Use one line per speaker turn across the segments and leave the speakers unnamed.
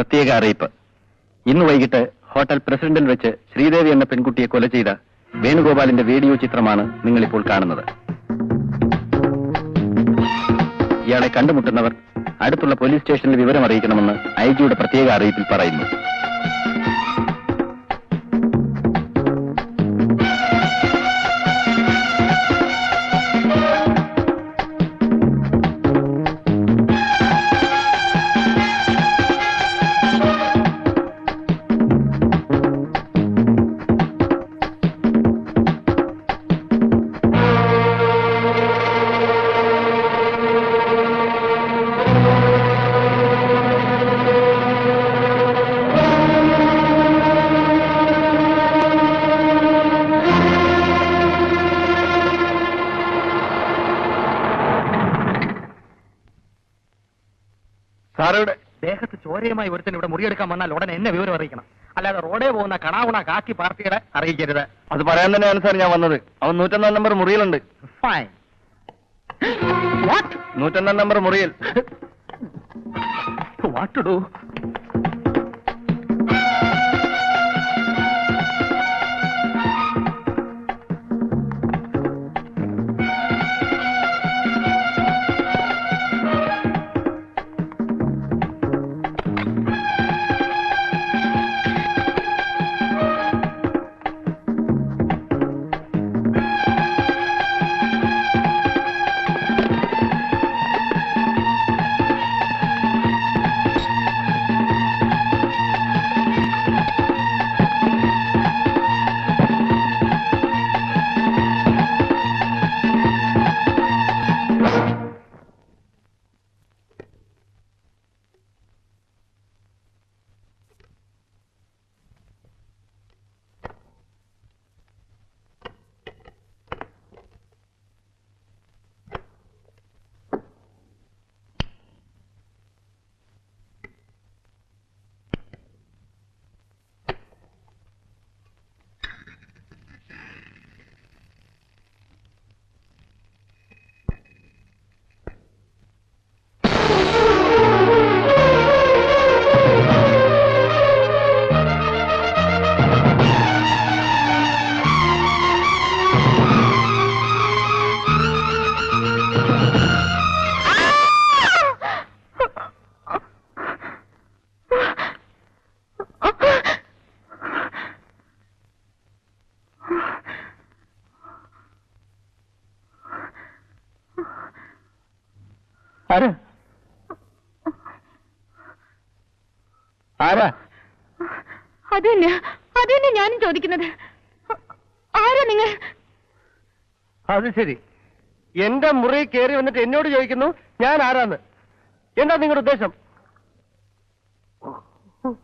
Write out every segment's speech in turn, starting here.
പ്രത്യേക അറിയിപ്പ്. ഇന്ന് വൈകിട്ട് ഹോട്ടൽ പ്രസിഡന്റിൽ വെച്ച് ശ്രീദേവി എന്ന പെൺകുട്ടിയെ കൊല ചെയ്ത വേണുഗോപാലിന്റെ വീഡിയോ ചിത്രമാണ് നിങ്ങളിപ്പോൾ കാണുന്നത്. ഇയാളെ കണ്ടുമുട്ടുന്നവർ അടുത്തുള്ള പോലീസ് സ്റ്റേഷനിൽ വിവരം അറിയിക്കണമെന്ന് ഐ ജിയുടെ പ്രത്യേക അറിയിപ്പിൽ പറയുന്നു.
ദേഹത്ത് ഒരുത്തിന് ഇവിടെ മുറിയെടുക്കാൻ വന്നാൽ ഉടനെ എന്നെ വിവരം അറിയിക്കണം. അല്ലാതെ റോഡേ പോകുന്ന കണാവുണ കാക്കി പാർട്ടിയുടെ അറിയിക്കരുത്.
അത് പറയാൻ തന്നെയാണ് സാർ ഞാൻ വന്നത്. അവൻ നൂറ്റൊന്നാം നമ്പർ മുറിയിലുണ്ട്.
ഫൈൻ
നൂറ്റൊന്നാം നമ്പർ മുറിയിൽ.
വാട്ട്
ആരാ
അത് തന്നെ അത് തന്നെ ഞാനും ചോദിക്കുന്നത്. ആരാ നിങ്ങൾ?
അത് ശരി. എന്റെ മുറി കയറി വന്നിട്ട് എന്നോട് ചോദിക്കുന്നു ഞാൻ ആരാന്ന്? എന്താ നിങ്ങളുടെ ഉദ്ദേശം?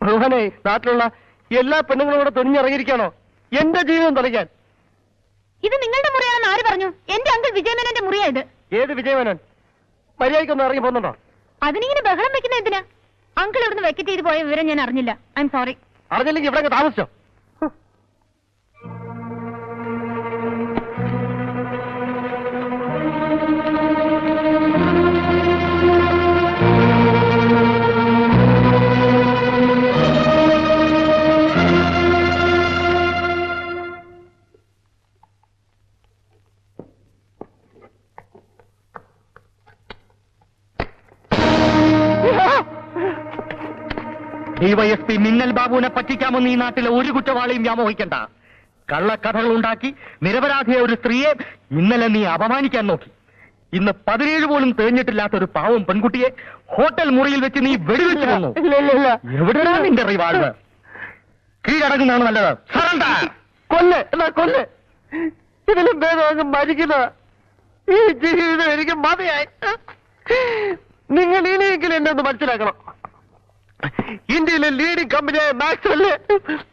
ഭഗവാനെ നാട്ടിലുള്ള എല്ലാ പെണ്ണുങ്ങളും കൂടെ തുനിഞ്ഞിറങ്ങിയിരിക്കാണോ എന്റെ ജീവിതം തുലയ്ക്കാൻ
ഇത് നിങ്ങളുടെ മുറിയാണെന്ന് ആര് പറഞ്ഞു? എന്റെ അങ്കിൾ വിജയമേനന്റെ മുറിയാ ഇത്.
ഏത് വിജയമേനൻ? മര്യാദയ്ക്കൊന്നും ഇറങ്ങി പോകുന്നുണ്ടോ?
അതിനിങ്ങനെ ബഹളം വെക്കുന്ന എന്തിനാ? അങ്കിൾ ഇവിടുന്ന് വെക്കറ്റ് ചെയ്ത് പോയ വിവരം ഞാൻ അറിഞ്ഞില്ല. ഐ എം സോറി
അറിഞ്ഞില്ലെങ്കിൽ ഇവിടെ താമസിച്ചോ?
ഡിവൈഎസ്പി മിന്നൽ ബാബുവിനെ പറ്റിക്കാമെന്ന് ഈ നാട്ടിലെ ഒരു കുറ്റവാളിയും വ്യാമോഹിക്കണ്ട. കള്ളക്കഥകൾ ഉണ്ടാക്കി നിരപരാധിയായ ഒരു സ്ത്രീയെ ഇന്നലെ നീ അപമാനിക്കാൻ നോക്കി. ഇന്ന് പതിനേഴ് പോലും തേഞ്ഞിട്ടില്ലാത്ത ഒരു പാവം പെൺകുട്ടിയെ ഹോട്ടൽ മുറിയിൽ വെച്ച് നീ വെടിവെച്ച് വന്നു എവിടെയാണ് നിന്റെ റിവാൾവ് കീഴടങ്ങുന്നതാണ് നല്ലത്.
കൊല്ല് കൊല്ല്. ഇതിലും ഭേദം മരിക്കുന്ന. ഈ ജീവിതം എനിക്ക് മതിയായി. നിങ്ങൾ ഇനിയെങ്കിലും എന്നെ ഒന്ന് മനസ്സിലാക്കണം. ഇന്ത്യയിലെ ലീഡിംഗ് കമ്പനിയായ മാക്സ്വെല്ലെ.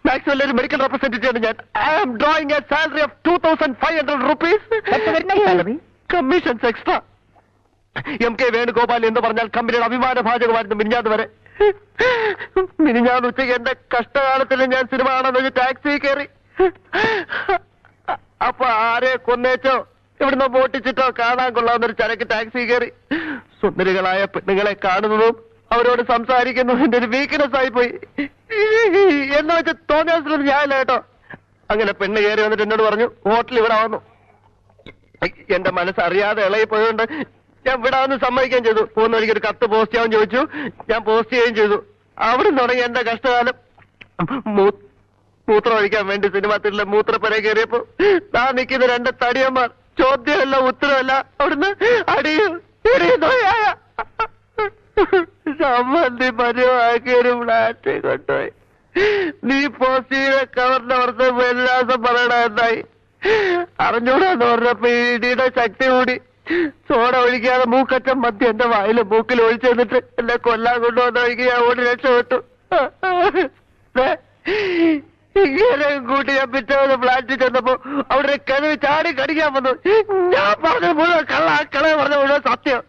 മാക്സ്വെല്ലെ ഒരു മെഡിക്കൽ റെപ്രസെന്റേറ്റീവ് ഞാൻ. I am drawing a salary of two thousand five hundred rupees commissions extra M K Venugopal എന്ന് പറഞ്ഞാൽ കമ്പനിയുടെ അഭിമാന ഭാചകമായിരുന്നു മിനിഞ്ഞാന്ന് വരെ. മിനിഞ്ഞാന്ന് ഉച്ചയ്ക്ക് എന്റെ കഷ്ടകാലത്തിൽ ഞാൻ സിനിമ കാണാൻ വെച്ച് ടാക്സി കയറി. അപ്പൊ ആരെ കൊന്നേച്ചോ? ഇവിടുന്ന് പൊട്ടിച്ചിട്ടോ കാണാൻ കൊള്ളാവുന്നൊരു ചരക്ക് ടാക്സി കയറി. സുന്ദരികളായ പെണ്ണുങ്ങളെ കാണുന്നതും അവരോട് സംസാരിക്കുന്നു. എന്റെ ഒരു വീക്ക്നെസ് ആയി പോയി എന്ന് വെച്ച് തോന്നിയ ഞാനല്ല കേട്ടോ. അങ്ങനെ പെണ്ണ് കയറി വന്നിട്ട് എന്നോട് പറഞ്ഞു ഹോട്ടലിൽ ഇവിടെ വന്നു. എന്റെ മനസ്സ് അറിയാതെ ഇളകി പോയതുകൊണ്ട് ഞാൻ വിടാമെന്ന് സമ്മതിക്കുകയും ചെയ്തു. പോകുന്ന വഴിക്ക് ഒരു കത്ത് പോസ്റ്റ് ചെയ്യാൻ ചോദിച്ചു. ഞാൻ പോസ്റ്റ് ചെയ്യുകയും ചെയ്തു. അവിടെ തുടങ്ങി എന്റെ കഷ്ടകാലം. മൂത്രം ഒഴിക്കാൻ വേണ്ടി സിനിമ തിരിലെ മൂത്രപ്പുര കയറിയപ്പോ ഞാൻ നിൽക്കുന്ന രണ്ട് തടിയന്മാർ ചോദ്യമല്ല ഉത്തരവല്ല അവിടുന്ന് അടിയും സമ്മതി പരിവാക്കിയൊരു ഫ്ലാറ്റ് കൊണ്ടുപോയി. നീ പോസ്റ്റ് ചെയ്ത കവറിന്റെ പുറത്ത് വിലാസം പറയണ എന്തായി? അറിഞ്ഞൂടാന്ന് പറഞ്ഞപ്പോ ഇടിയുടെ ശക്തി കൂടി. സോഡ ഒഴിക്കാതെ മൂക്കറ്റം മദ്യം എന്റെ വായിൽ മൂക്കിൽ ഒഴിച്ചു തന്നിട്ട് എന്നെ കൊല്ലാൻ കൊണ്ടുവന്ന ഒഴുകി ഞാൻ ഓടി രക്ഷപ്പെട്ടു ഇങ്ങനെ കൂട്ടി ഞാൻ പിറ്റേ ഫ്ലാറ്റിൽ ചെന്നപ്പോ അവിടെ കിഴവ് ചാടി കടിക്കാൻ വന്നു. ഞാൻ പറഞ്ഞ മുഴുവൻ കള്ള കള പറഞ്ഞ മുഴുവൻ സത്യം.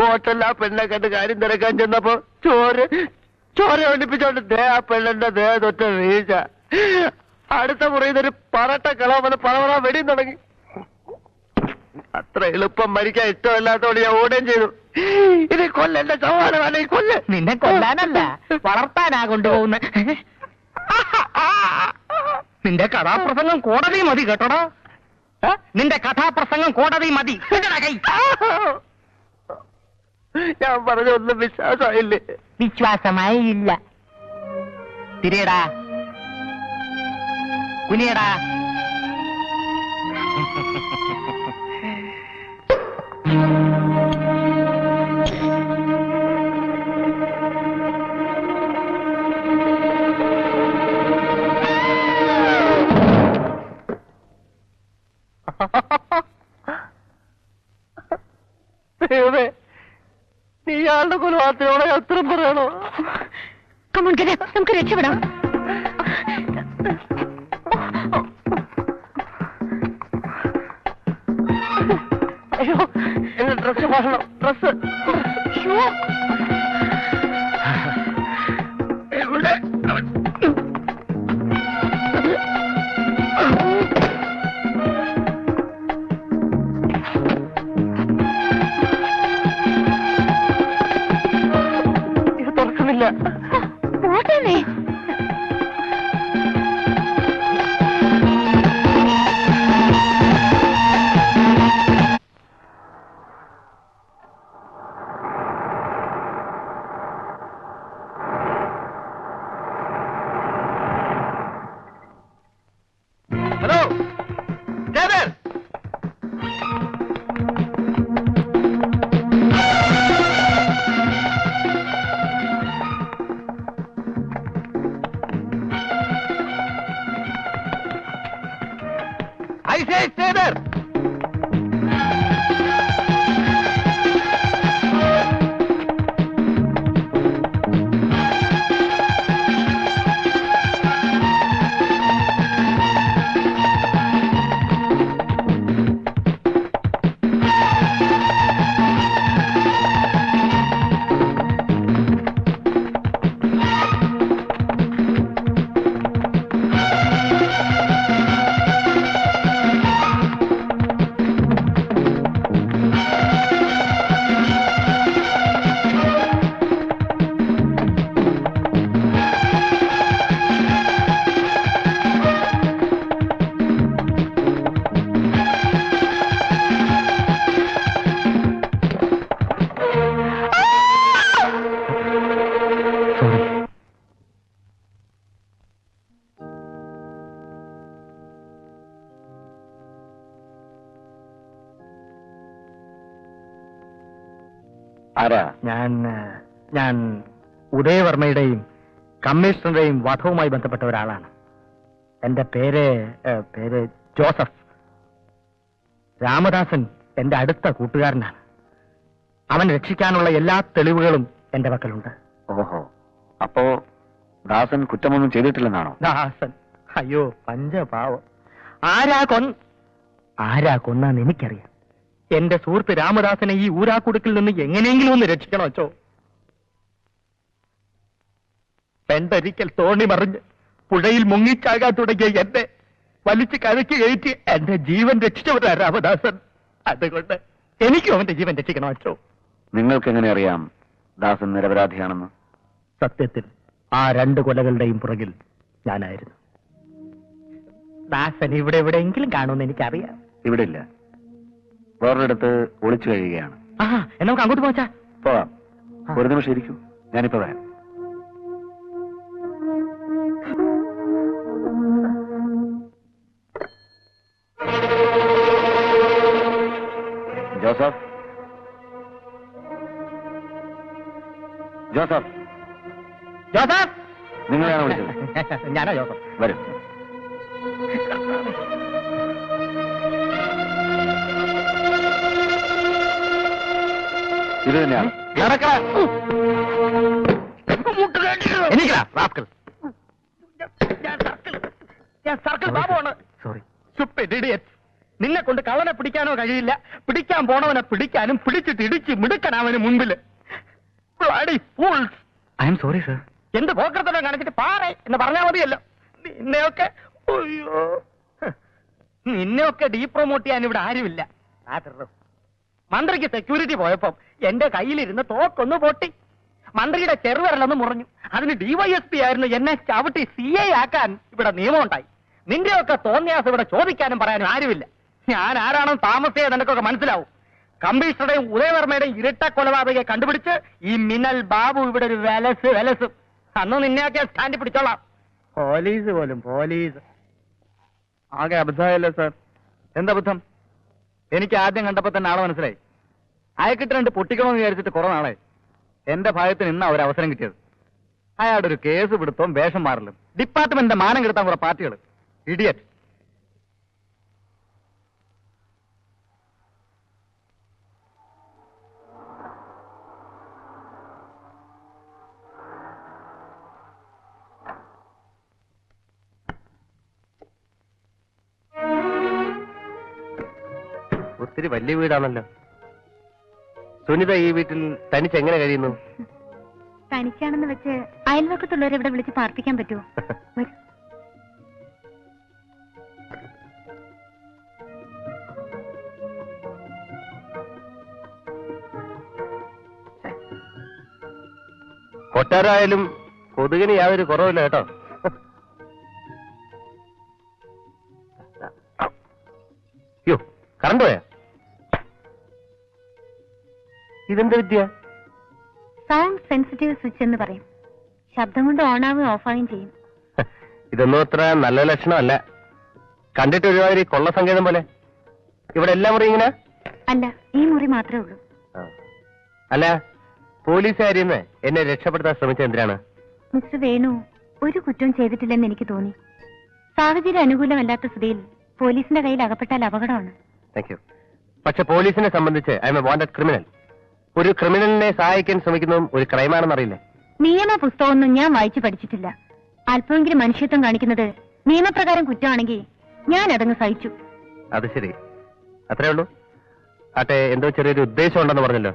ഹോട്ടലിൽ ആ പെണ്ണെ കണ്ട് കാര്യം തിരക്കാൻ ചെന്നപ്പോ ചോര ചോര ഒളിപ്പിച്ചോണ്ട് ദേ ആ പെണ്ണിന്റെ ദേ തൊറ്റ വീഴ്ച. അടുത്ത മുറിയിൽ ഒരു പറട്ട കളവന്ന് പറവറ വെടിയും തുടങ്ങി. അത്ര എളുപ്പം മരിക്കാൻ ഇഷ്ടമല്ലാത്തോണ്ട് ഞാൻ ഓടുകയും ചെയ്തു. ഇത് കൊല്ലെന്റെ സമാനമല്ല ഈ കൊല്ല.
നിന്നെ കൊല്ലാനല്ല വളർത്താനാ കൊണ്ടുപോകുന്ന. നിന്റെ കഥാപ്രസംഗം കോടതി മതി കേട്ടോടാ? നിന്റെ കഥാപ്രസംഗം കോടതി മതി. കൈ.
ഞാൻ പറഞ്ഞൊന്നും വിശ്വാസമായില്ലേ?
വിശ്വാസമായി ഇല്ല. തിരിയടാ. കുനിയടാ.
ദൈവമേ നീ ഇയാളുടെ കൊലപാതകത്തിനോട് ഉത്തരം പറയണോ?
കമോൺ നമുക്ക് രക്ഷപ്പെടാം.
അയ്യോ എന്റെ ഡ്രസ് മാറണം. ഡ്രസ്
ആരാ
ഞാൻ ഞാൻ ഉദയവർമ്മയുടെയും കമ്മീഷണറുടെയും വധവുമായി ബന്ധപ്പെട്ട ഒരാളാണ്. എന്റെ പേര് പേര് ജോസഫ്. രാമദാസൻ എന്റെ അടുത്ത കൂട്ടുകാരനാണ്. അവൻ രക്ഷിക്കാനുള്ള എല്ലാ തെളിവുകളും എന്റെ പക്കലുണ്ട്.
ഓഹോ. അപ്പോ ദാസൻ കുറ്റമൊന്നും ചെയ്തിട്ടില്ലെന്നാണോ?
ദാസൻ. അയ്യോ പഞ്ചപാവം. ആരാ കൊൻ ആരാ കൊന്നാന്ന് എനിക്കറിയാം. എന്റെ സുഹൃത്ത് രാമദാസനെ ഈ ഊരാക്കുടുക്കിൽ നിന്ന് എങ്ങനെയെങ്കിലും ഒന്ന് രക്ഷിക്കണം അച്ചോ. പെണ്ടരിക്കൽ തോണി മറിഞ്ഞ് പുഴയിൽ മുങ്ങിച്ചാകാൻ തുടങ്ങിയ എന്നെ വലിച്ചു കരയ്ക്ക് കയറ്റി എന്റെ ജീവൻ രക്ഷിച്ചവരാ രാമദാസൻ. അതുകൊണ്ട് എനിക്കും അവന്റെ ജീവൻ രക്ഷിക്കണം അച്ചോ.
നിങ്ങൾക്ക് എങ്ങനെ അറിയാം ദാസൻ നിരപരാധിയാണെന്ന്?
സത്യത്തിൽ ആ രണ്ട് കൊലകളുടെയും പുറകിൽ ഞാനായിരുന്നു. ദാസൻ ഇവിടെ എവിടെയെങ്കിലും കാണുമെന്ന് എനിക്കറിയാം.
ഇവിടെ ഇല്ല വേറൊരിടത്ത് ഒളിച്ചു കഴിയുകയാണ്.
നമുക്ക് അങ്ങോട്ട് പോച്ചാ
പോവാം ഒരു നിമിഷം ഇരിക്കൂ. ഞാനിപ്പോ വരാം. ജോസഫ്. ജോസഫ്.
ജോസഫ്!
നിങ്ങളെയാണ് വിളിച്ചത്.
ഞാനാ ജോസഫ്.
വരും.
Stupid തന്നെയാണ് നിന്നെ കൊണ്ട് കള്ളനെ പിടിക്കാനോ കഴിയില്ല. പിടിക്കാൻ പോണവനെ പിടിക്കാനും പിടിച്ചിട്ട് ഇടിച്ച് മുൻപിൽ. Bloody fools.
I am sorry sir
എന്ത് പോക്കർത്തനം കാണിച്ചിട്ട് പാറ എന്ന് പറഞ്ഞാൽ മതിയല്ലോ. നിന്നെയൊക്കെ. നിന്നെയൊക്കെ ഡീ പ്രൊമോട്ട് ചെയ്യാൻ ഇവിടെ ആരുമില്ല. ആദരവ്. മന്ത്രിക്ക് സെക്യൂരിറ്റി പോയപ്പോ എന്റെ കയ്യിലിരുന്ന് തോക്കൊന്ന് പൊട്ടി. മന്ത്രിയുടെ ചെറുവിരലൊന്ന് മുറിഞ്ഞു. അതിന് ഡിവൈഎസ്പി ആയിരുന്നു എന്നെ ചവിട്ടി സി ഐ ആക്കാൻ ഇവിടെ നിയമമുണ്ടായി. നിന്റെയൊക്കെ തോന്നിയാസ് ഇവിടെ ചോദിക്കാനും പറയാനും ആരുമില്ല. ഞാൻ ആരാണോ താമസിയാതെ നിനക്കൊക്കെ മനസ്സിലാവും. കമ്മീഷണറുടെയും ഉദയവർമ്മയുടെയും ഇരട്ട കൊലപാതകയെ കണ്ടുപിടിച്ച് ഈ മിന്നൽ ബാബു ഇവിടെ ഒരു വെലസ് വെലസ്. അന്ന് നിന്നെയൊക്കെ സ്റ്റാൻഡിൽ പിടിച്ചോളാം. പോലീസ് പോലും പോലീസ്.
ആകെ അബദ്ധമല്ലേ സർ എന്താ അബദ്ധം? എനിക്ക് ആദ്യം കണ്ടപ്പോ തന്നെ ആളെ മനസ്സിലായി. അയക്കിട്ട് രണ്ട് പൊട്ടിക്കണമെന്ന് വിചാരിച്ചിട്ട് കുറെ നാളെ എന്റെ ഭാഗത്തിന് ഇന്നാ ഒരു അവസരം കിട്ടിയത്. അയാളുടെ ഒരു കേസ് പിടുത്തവും വേഷം മാറലും. ഡിപ്പാർട്ട്മെന്റിന്റെ മാനം കെടുത്താൻ കുറെ പാർട്ടികൾ ഇഡിയറ്റ് ഒത്തിരി വലിയ വീടാണല്ലോ. സുനിത ഈ വീട്ടിൽ തനിച്ച് എങ്ങനെ കഴിയുന്നു?
തനിച്ചാണെന്ന് വെച്ച് അയൽവക്കത്തുള്ളവരെ ഇവിടെ വിളിച്ച് പാർപ്പിക്കാൻ പറ്റുമോ.
കൊട്ടാരായാലും കൊതുകിന് യാതൊരു കുറവില്ല കേട്ടോ. കറണ്ട് പോയാ? ഇതെന്ത് വിദ്യ?
സൗണ്ട് സെൻസിറ്റീവ് സ്വിച്ച് എന്ന് പറയും. ശബ്ദം കൊണ്ട് ഓണാവുകയും ഓഫാവുകയും ചെയ്യും.
ഇതൊന്നും അത്ര നല്ല ലക്ഷണമല്ല. കണ്ടിട്ട് ഒരുമാതിരി കൊള്ള സങ്കേതം പോലെ. ഇവിടെ എല്ലാ മുറി ഇങ്ങനെ?
അല്ല ഈ മുറി മാത്രമേ ഉള്ളൂ.
അല്ല പോലീസുകാരിന്ന് എന്നെ രക്ഷപ്പെടുത്താൻ ശ്രമിച്ച എന്തിനാണ്?
മിസ്റ്റർ വേണു ഒരു കുറ്റവും ചെയ്തിട്ടില്ലെന്ന് എനിക്ക് തോന്നി. സാഹചര്യം അനുകൂലമല്ലാത്ത സ്ഥിതിയിൽ പോലീസിന്റെ കയ്യിൽ അകപ്പെട്ടാൽ അപകടമാണ്.
താങ്ക് യു പക്ഷെ പോലീസിനെ സംബന്ധിച്ച് I am a wanted criminal ഒരു ക്രിമിനലിനെ സഹായിക്കാൻ ശ്രമിക്കുന്നതും ഒരു ക്രൈമാണെന്ന് അറിയില്ലേ?
നിയമ പുസ്തകമൊന്നും ഞാൻ വായിച്ചു പഠിച്ചിട്ടില്ല. അല്പമെങ്കിലും മനുഷ്യത്വം കാണിക്കുന്നത് നിയമപ്രകാരം കുറ്റമാണെങ്കിൽ ഞാൻ അതങ്ങ് സഹിച്ചു.
അത് ശരി. അത്രേ ഉള്ളൂ. ആട്ടെ എന്തോ ചെറിയൊരു ഉദ്ദേശം ഉണ്ടെന്ന് പറഞ്ഞല്ലോ.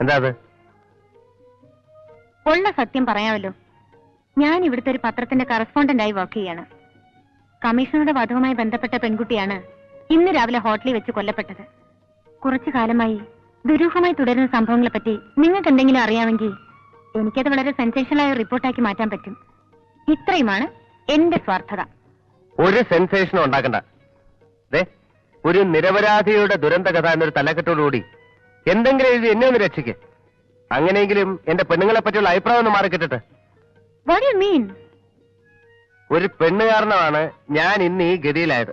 എന്താ അത്?
ഉള്ള സത്യം പറയാമല്ലോ. ഞാൻ ഇവിടുത്തെ ഒരു പത്രത്തിന്റെ കറസ്പോണ്ടന്റ് ആയി വർക്ക് ചെയ്യാണ്. കമ്മീഷണറുടെ വധവുമായി ബന്ധപ്പെട്ട പെൺകുട്ടിയാണ് ഇന്ന് രാവിലെ ഹോട്ടലിൽ വെച്ച് കൊല്ലപ്പെട്ടത്. കുറച്ചു കാലമായി ദുരൂഹമായി തുടരുന്ന സംഭവങ്ങളെപ്പറ്റി നിങ്ങൾക്ക് എന്തെങ്കിലും അറിയാമെങ്കിൽ എനിക്കത് വളരെ സെൻസേഷനായ റിപ്പോർട്ടാക്കി മാറ്റാൻ പറ്റും. ഇത്രയുമാണ് എന്റെ സ്വാർത്ഥത.
ഒരു സെൻസേഷനും ഉണ്ടാക്കണ്ട. ഒരു നിരപരാധിയുടെ ദുരന്ത കഥ എന്നൊരു തലക്കെട്ടോടുകൂടി എന്തെങ്കിലും എഴുതി എന്നെ ഒന്ന് രക്ഷിക്ക്. അങ്ങനെയെങ്കിലും എന്റെ പെണ്ണുങ്ങളെ പറ്റിയുള്ള അഭിപ്രായം ഒന്ന്
മാറിക്കിട്ടിട്ട് മീൻ
ഒരു പെണ്ണ് കാരണമാണ് ഞാൻ ഇന്ന് ഈ ഗതിയിലായത്.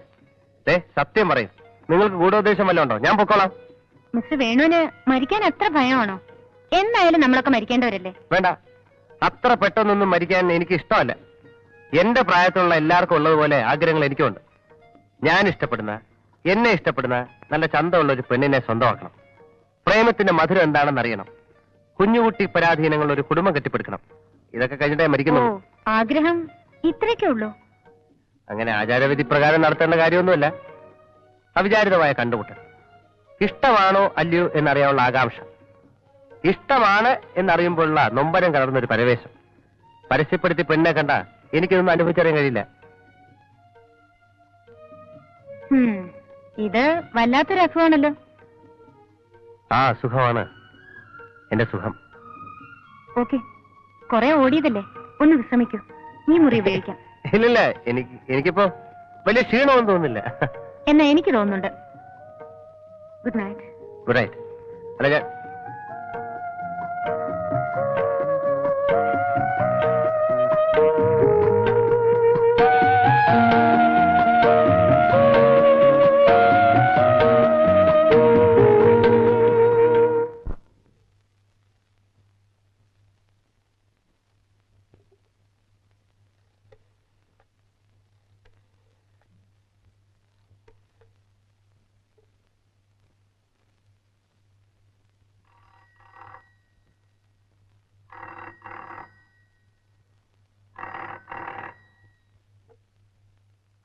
സത്യം പറയും. നിങ്ങൾക്ക് ഗൂഢോദ്ദേശം വല്ലതും ഉണ്ടോ? ഞാൻ പൊക്കോളാം.
മിസ്റ്റർ വേണുവിന് മരിക്കാൻ അത്ര ഭയമാണോ? എന്നായാലും നമ്മളൊക്കെ മരിക്കേണ്ടവരല്ലേ?
വേണ്ട. അത്ര പെട്ടെന്നൊന്നും മരിക്കാൻ എനിക്ക് ഇഷ്ടമല്ല. എന്റെ പ്രായത്തിലുള്ള എല്ലാവർക്കും ഉള്ളതുപോലെ ആഗ്രഹങ്ങൾ എനിക്കുണ്ട് ഞാൻ ഇഷ്ടപ്പെടുന്ന എന്നെ ഇഷ്ടപ്പെടുന്ന നല്ല ചന്തമുള്ള ഒരു പെണ്ണിനെ സ്വന്തമാക്കണം. പ്രേമത്തിന്റെ മധുരം എന്താണെന്ന് അറിയണം. കുഞ്ഞുകുട്ടി പരാധീനങ്ങൾ ഒരു കുടുംബം കെട്ടിപ്പടുക്കണം. ഇതൊക്കെ കഴിഞ്ഞിട്ടേ
ഓ
മരിക്കുന്നു
ആഗ്രഹം ഇത്രയൊക്കെ ഉള്ളൂ?
അങ്ങനെ ആചാരവിധി പ്രകാരം നടത്തേണ്ട കാര്യമൊന്നുമില്ല. അവിചാരിതമായ കണ്ടുമുട്ടൽ. ഇഷ്ടമാണോ അല്ലയോ എന്നറിയാനുള്ള ആകാംക്ഷ. ഇഷ്ടമാണ് എന്നറിയുമ്പോഴുള്ള നൊമ്പരം കലർന്നൊരു പരവേശം പരസ്യപ്പെടുത്തി പെണ്ണെ കണ്ട എനിക്കിതൊന്നും അനുഭവിച്ചറിയാൻ കഴിയില്ല.
ഇത് വല്ലാത്തൊരു അസുഖമാണല്ലോ.
ആ സുഖമാണ്. എന്റെ സുഖം.
ഓക്കെ കൊറേ ഓടിയതല്ലേ? ഒന്ന് വിശ്രമിക്കൂ. നീ മുറി ഉപയോഗിക്കാം.
ഇല്ലില്ല എനിക്ക് എനിക്കിപ്പോ വലിയ ക്ഷീണമൊന്നും തോന്നുന്നില്ല.
എന്നാ എനിക്ക് തോന്നുന്നുണ്ട്.
Good night. Good night.
Alaga,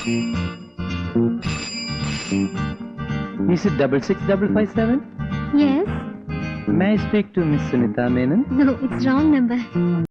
Is it double six double five seven?
Yes.
May I speak to Miss Sunita Menon?
No, it's wrong number.